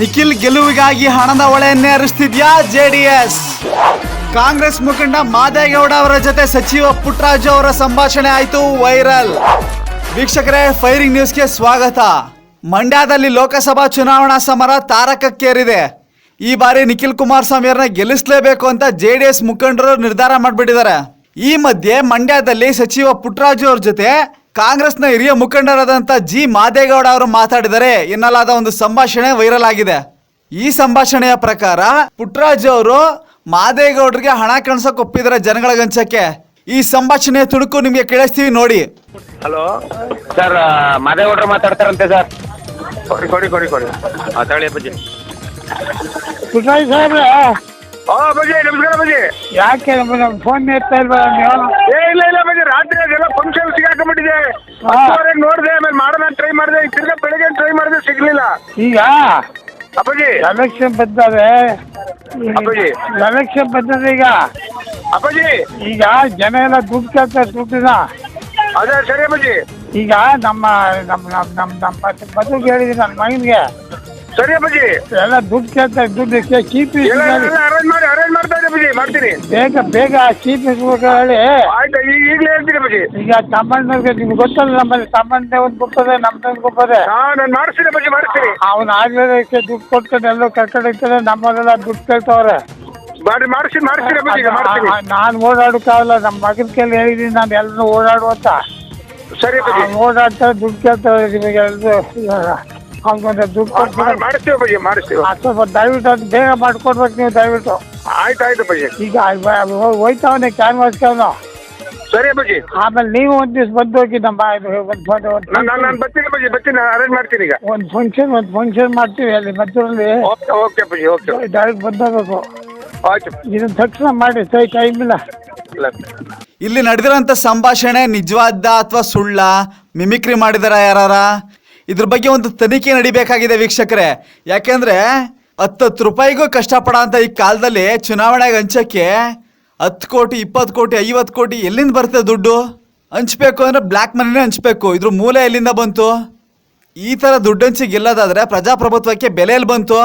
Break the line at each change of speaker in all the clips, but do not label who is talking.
ನಿಖಿಲ್ ಗೆಲುವಿಗಾಗಿ ಹಣದ ಹೊಳೆಯನ್ನೇ ಹರಿಸ್ತಿದ್ಯಾ ಜೆಡಿಎಸ್? ಕಾಂಗ್ರೆಸ್ ಮುಖಂಡ ಮಾದೇಗೌಡ ಅವರ ಜೊತೆ ಸಚಿವ ಪುಟ್ಟರಾಜು ಅವರ ಸಂಭಾಷಣೆ ಆಯಿತು ವೈರಲ್. ವೀಕ್ಷಕರೇ, ಫೈರಿಂಗ್ ನ್ಯೂಸ್ಗೆ ಸ್ವಾಗತ. ಮಂಡ್ಯದಲ್ಲಿ ಲೋಕಸಭಾ ಚುನಾವಣಾ ಸಮರ ತಾರಕಕ್ಕೇರಿದೆ. ಈ ಬಾರಿ ನಿಖಿಲ್ ಕುಮಾರಸ್ವಾಮಿ ಅವರನ್ನ ಗೆಲ್ಲಿಸಲೇಬೇಕು ಅಂತ ಜೆ ಡಿ ಎಸ್ ಮುಖಂಡರು ನಿರ್ಧಾರ ಮಾಡಿಬಿಟ್ಟಿದ್ದಾರೆ. ಈ ಮಧ್ಯೆ ಮಂಡ್ಯದಲ್ಲಿ ಸಚಿವ ಪುಟ್ಟರಾಜು ಅವ್ರ ಜೊತೆ ಕಾಂಗ್ರೆಸ್ನ ಹಿರಿಯ ಮುಖಂಡರಾದಂಥ ಜಿ. ಮಾದೇಗೌಡ ಅವರು ಮಾತಾಡಿದರೆ ಎನ್ನಲಾದ ಒಂದು ಸಂಭಾಷಣೆ ವೈರಲ್ ಆಗಿದೆ. ಈ ಸಂಭಾಷಣೆಯ ಪ್ರಕಾರ ಪುಟ್ರಾಜ್ ಅವರು ಮಾದೇಗೌಡರಿಗೆ ಹಣ ಕಣ್ಸಕ್ ಒಪ್ಪಿದರೆ ಜನಗಳ ಗಂಚಕ್ಕೆ. ಈ ಸಂಭಾಷಣೆಯ ತುಣುಕು ನಿಮಗೆ ಕೇಳಿಸ್ತೀವಿ ನೋಡಿ.
ಹಲೋ ಸರ್ ಮಾದೇಗೌಡರು ಮಾತಾಡ್ತಾರಂತೆ ಸರ್. ಕೊಡಿ ಕೊಡಿ ಕೊಡಿ ಕೊಡಿ. ಮಾತಾಡಿ
ಸಾಹೇಬ್ರೆ
ಓ ನಮಸ್ಕಾರ
ಯಾಕೆ ನಮ್ಮ ಫೋನ್ ಎತ್ತಾ ಇಲ್ವಾ ನೀವು?
ಏ ಇಲ್ಲ ಇಲ್ಲ ರಾತ್ರಿ ಅದೆಲ್ಲ ಫಂಕ್ಷನ್ ಹತ್ತುವರೆಗೆ ನೋಡಿದೆ ಆಮೇಲೆ ಮಾಡೋಣ ಟ್ರೈ ಮಾಡಿದೆ. ತಿರ್ಗಾ ಬೆಳಿಗ್ಗೆ ಟ್ರೈ ಮಾಡಿದೆ ಸಿಗ್ಲಿಲ್ಲ.
ಈಗ?
ಅಪ್ಪಾಜಿ.
ಎಲೆಕ್ಷನ್ ಬಂದಾವೆ
ಅಪ್ಪಾಜಿ.
ಎಲೆಕ್ಷನ್ ಬಂದದೆ ಈಗ.
ಅಪ್ಪಾಜಿ.
ಈಗ ಜನ ಎಲ್ಲ ದುಡ್ಡು ಕೇಳ್ತಾರೆ ದುಡ್ಡಿನ
ಅದೇ ಸರಿ ಅಪ್ಪಾಜಿ.
ಈಗ ನಮ್ಮ ನಮ್ಮ ನಮ್ಮ ನಮ್ಮ ನಮ್ಮ ಬದುಕು ಹೇಳಿದ್ದೀನಿ ನನ್ನ ಮಗನಿಗೆ.
ಸರಿ ಅಪ್ಪಾಜಿ.
ಎಲ್ಲ ದುಡ್ಡು ಕೇಳ್ತಾರೆ ದುಡ್ಡು ಚೀಪ್
ಅರೇಂಜ್ ಮಾಡಿ ಮಾಡ್ತಾ ಇದ್ದೆ ಮಾಡ್ತೀನಿ.
ಬೇಗ ಬೇಗ ಹೇಳಿ.
ಆಯ್ತು ಈಗ ಈಗಲೇ ಹೇಳ್ತೀನಿ
ಈಗ ತಮ್ಮಣ್ಣಗೆ ನಿಮ್ಗೆ ಗೊತ್ತಲ್ಲ ನಮ್ಮಲ್ಲಿ ಒಂದು
ಹಾ ನಾನು ಮಾಡಿಸ್ತೀನಿ ಮಾಡಿಸ್ತೀನಿ
ಅವನು ಆಗ್ಲೇ ದುಡ್ಡು ಕೊಟ್ಕೊಂಡು ಎಲ್ಲೋ ಕರ್ಕೊಂಡು ನಮ್ಮಲ್ಲೆಲ್ಲ ದುಡ್ಡು ಕೇಳ್ತಾವ್ರೆ.
ಮಾಡಿ ಮಾಡಿಸಿ ಮಾಡಿಸ್ತೀನಿ ಅಪ್ಪಾಜಿ ಈಗ ಮಾಡ್ತೀನಿ
ನಾನು ಓಡಾಡಕ್ಕಾಗಲ್ಲ ನಮ್ಮ ಮಗನ ಕೈಲಿ ಹೇಳಿದ್ದೀನಿ ನಾನು ಎಲ್ಲರೂ ಓಡಾಡುವಂತ
ಸರಿ
ಓಡಾಡ್ತಾರೆ ದುಡ್ಡು ಕೇಳ್ತಾರೆ ನಿಮಗೆ ಎಲ್ಲರೂ ಅವ್ನಿಗೊಂದು ದುಡ್ಡು ಕೊಡ್ತಾರೆ.
ಮಾಡಿಸ್ತೀವಿ ಮಾಡಿಸ್ತೀವಿ
ಅದು ಸ್ವಲ್ಪ ದಯವಿಟ್ಟು ಅದು ಬೇಗ ಮಾಡ್ಕೊಡ್ಬೇಕು ನೀವು ದಯವಿಟ್ಟು.
ಆಯ್ತು ಆಯ್ತು ಅಪ್ಪಾಜಿ.
ಈಗ ಹೋಯ್ತಾವನೆ ಕ್ಯಾನ್ವಾಸ್ಕವನು
ಸರಿ ಅಪ್ಪಾಜಿ.
ಆಮೇಲೆ ನೀವು ಒಂದು ದಿವ್ಸ ಬಂದು ಹೋಗಿ ನಮ್ಮ ಒಂದು
ನಾನು ನಾನು ನಾನು ಬರ್ತೀನಿ ಅಪ್ಪಾಜಿ ಬರ್ತೀನಿ ನಾನು ಅರೇಂಜ್ ಮಾಡ್ತೀನಿ ಈಗ.
ಒಂದು ಫಂಕ್ಷನ್ ಒಂದು ಫಂಕ್ಷನ್ ಮಾಡ್ತೀವಿ ಅಲ್ಲಿ ಮದ್ದೂರಲ್ಲಿ.
Okay okay Appaji okay.
Direct ಬಂದೋಗ್ಬೇಕು
ಆಯ್ತು.
ಇದನ್ನ ತಕ್ಷಣ ಮಾಡಿ ಸರಿ ಟೈಮ್ ಇಲ್ಲ.
ಇಲ್ಲ.
ಇಲ್ಲಿ ನಡೆದಿರೋಂಥ ಸಂಭಾಷಣೆ ನಿಜವಾದ ಅಥವಾ ಸುಳ್ಳ? ಮಿಮಿಕ್ರಿ ಮಾಡಿದಾರ ಯಾರಾರ? ಇದ್ರ ಬಗ್ಗೆ ಒಂದು ತನಿಖೆ ನಡಿಬೇಕಾಗಿದೆ ವೀಕ್ಷಕರೇ. ಯಾಕೆಂದ್ರೆ ಹತ್ತತ್ತು ರೂಪಾಯಿಗೂ ಕಷ್ಟಪಡೋ ಅಂತ ಈ ಕಾಲದಲ್ಲಿ ಚುನಾವಣೆಗೆ ಹಂಚಕ್ಕೆ ಹತ್ತು ಕೋಟಿ, ಇಪ್ಪತ್ತು ಕೋಟಿ, ಐವತ್ತು ಕೋಟಿ ಎಲ್ಲಿಂದ ಬರ್ತದೆ ದುಡ್ಡು? ಹಂಚ್ಬೇಕು ಅಂದರೆ ಬ್ಲ್ಯಾಕ್ ಮನಿನೇ ಹಂಚ್ಬೇಕು. ಇದ್ರ ಮೂಲೆ ಎಲ್ಲಿಂದ ಬಂತು? ಈ ಥರ ದುಡ್ಡು ಹಂಚಿ ಗೆಲ್ಲೋದಾದರೆ ಪ್ರಜಾಪ್ರಭುತ್ವಕ್ಕೆ ಬೆಲೆಯಲ್ಲಿ ಬಂತು.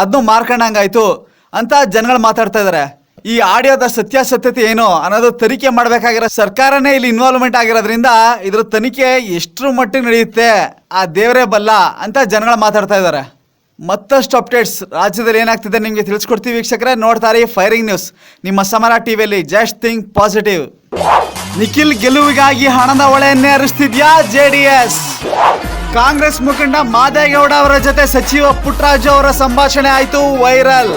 ಅದನ್ನು ಮಾರ್ಕೊಂಡಂಗಾಯ್ತು ಅಂತ ಜನಗಳು ಮಾತಾಡ್ತಾ ಇದ್ದಾರೆ ಈ ಆಡಿಯೋದ ಸತ್ಯಾಸತ್ಯತೆ ಏನು ಅನ್ನೋದು ತನಿಖೆ ಮಾಡಬೇಕಾಗಿರೋ ಸರ್ಕಾರನೇ ಇಲ್ಲಿ ಇನ್ವಾಲ್ವ್ಮೆಂಟ್ ಆಗಿರೋದ್ರಿಂದ ಇದ್ರ ತನಿಖೆ ಎಷ್ಟರ ಮಟ್ಟಿಗೆ ನಡೆಯುತ್ತೆ? ಆ ದೇವರೇ ಬಲ್ಲ ಅಂತ ಜನಗಳು ಮಾತಾಡ್ತಾ ಇದ್ದಾರೆ ಮತ್ತಷ್ಟು ಅಪ್ಡೇಟ್ಸ್ ರಾಜ್ಯದಲ್ಲಿ ಏನಾಗ್ತಿದೆ ನಿಮಗೆ ತಿಳಿಸ್ಕೊಡ್ತೀವಿ ವೀಕ್ಷಕರೇ. ನೋಡ್ತಾರೆ ಫೈರಿಂಗ್ ನ್ಯೂಸ್. ನಿಮ್ಮ ಸಮರ ಟಿವಿಯಲ್ಲಿ ಜಸ್ಟ್ ಥಿಂಕ್ ಪಾಸಿಟಿವ್. ನಿಖಿಲ್ ಗೆಲುವಿಗಾಗಿ ಹಣದ ಹೊಳೆಯನ್ನೇ ಹರಿಸ್ತಿದ್ಯಾ ಜೆಡಿಎಸ್? ಕಾಂಗ್ರೆಸ್ ಮುಖಂಡ ಮಾದೇಗೌಡ ಅವರ ಜೊತೆ ಸಚಿವ ಪುಟ್ಟರಾಜು ಅವರ ಸಂಭಾಷಣೆ ಆಯಿತು ವೈರಲ್.